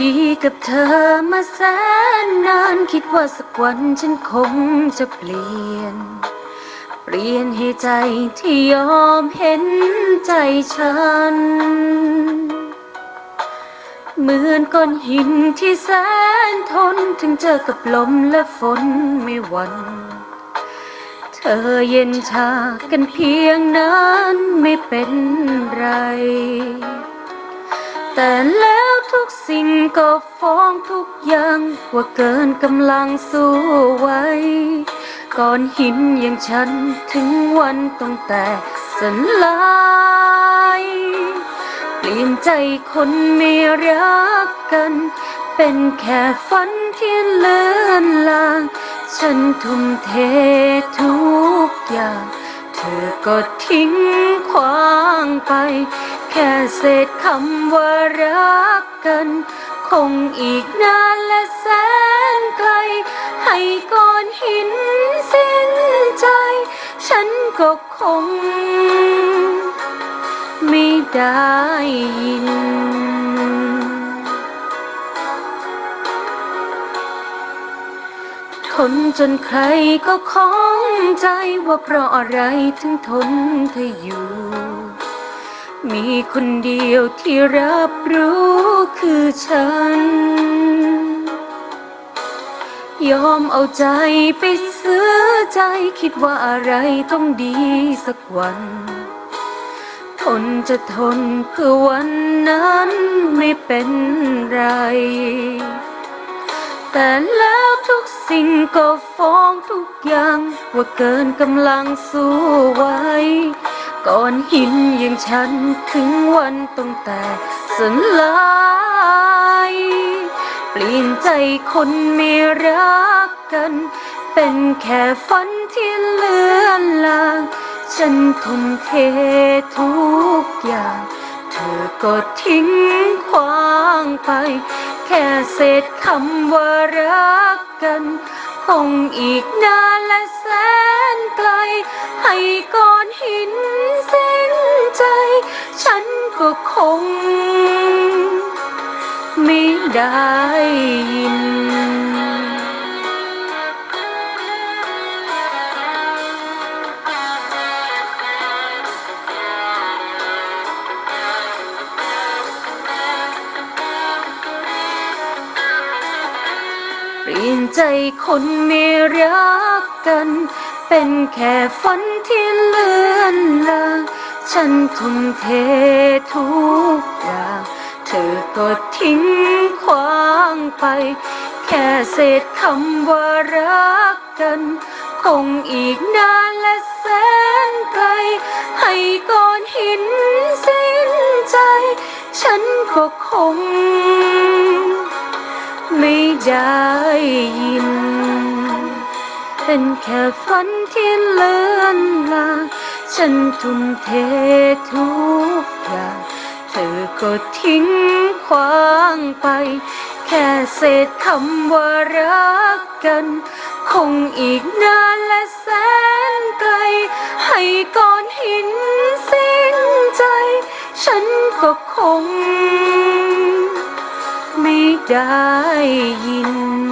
ดีกับเธอมาแสนนานคิดว่าสักวันฉันคงจะเปลี่ยน เปลี่ยนให้ใจที่ยอมเห็นใจฉัน เหมือนก้อนหินที่แสนทนถึงเจอกับลมและฝนไม่หวันเธอเย็นชากันเพียงนั้นไม่เป็นไร แต่แล้ว ทุกสิ่งก็ฟ้องทุกอย่างว่าเกินกำลังสู้ไว้ก่อนหินอย่างฉันถึงวันต้องแตกสลายเปลี่ยนใจคนไม่รักกัน เป็นแค่ฝันที่เลือนลาง ฉันทุ่มเททุกอย่าง เธอก็ทิ้งขวางไป แค่เศษคำว่ารักกัน คงอีกนานและแสนไกล ให้ก้อนหินสิ้นใจ ฉันก็คง ไม่ได้ยิน ทนจนใครก็ข้องใจว่าเพราะอะไรถึงทนเธออยู่ มีคนเดียวที่รับรู้คือฉัน ยอมเอาใจไปซื้อใจคิดว่าอะไรต้องดีสักวัน ทนจะทนเพื่อวันนั้นไม่เป็นไร แต่แล้วทุกสิ่งก็ฟ้องทุกอย่าง ว่าเกินกำลังสู้ไว้ ก่อนหินอย่างฉันถึงวันต้องแตกสลายเปลี่ยนใจคนไม่รักกัน เป็นแค่ฝันที่เลือนลาง ฉันทุ่มเททุกอย่าง เธอก็ทิ้งขวางไป แค่เศษคำว่ารักกันคงอีกนานและแสนไกล ให้ก้อนหินสิ้นใจฉัน ก็คงไม่ได้ยิน เปลี่ยนใจคนไม่รักกัน เป็นแค่ฝันที่เลือนลาง ฉันทุ่มเททุกอย่าง เธอก็ทิ้งขวางไป แค่เศษคำว่ารักกัน คงอีกนานและแสนไกล ให้ก้อนหินสิ้นใจ ฉันก็คง ไม่ได้ยิน เป็นแค่ฝันที่เลือ ฉันทุ่มเททุกอย่างเธอก็ทิ้งขวางไป แค่เศษคำว่ารักกัน คงอีกนานและแสนไกล ให้ก้อนหินสิ้นใจ ฉันก็คง ไม่ได้ยิน